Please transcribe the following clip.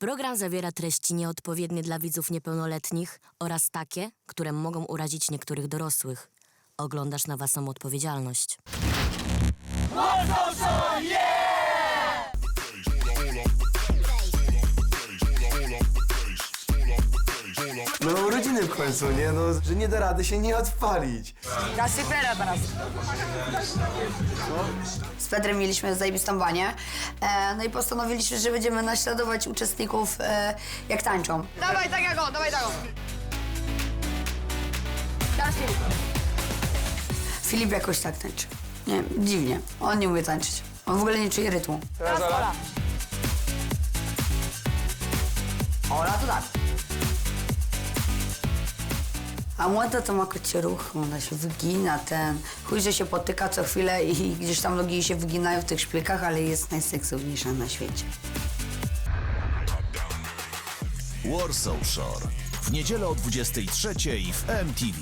Program zawiera treści nieodpowiednie dla widzów niepełnoletnich oraz takie, które mogą urazić niektórych dorosłych. Oglądasz na własną odpowiedzialność. W końcu, nie? No, że nie da rady się nie odpalić. Kasypera teraz. Z Petrem mieliśmy zajebistą banię. E, no i postanowiliśmy, że będziemy naśladować uczestników e, jak tańczą. Dawaj tak jak on, dawaj tak on. Teraz Filip. Filip jakoś tak tańczy. Nie, dziwnie. On nie umie tańczyć. On w ogóle nie czuje rytmu. Teraz Ola. Ola to tak. A młoda to ma kocie ruch, ona się wygina, ten chuj, że się potyka co chwilę i gdzieś tam nogi się wyginają w tych szpilkach, ale jest najseksowniejsza na świecie. Warsaw Shore. W niedzielę o 23 w MTV.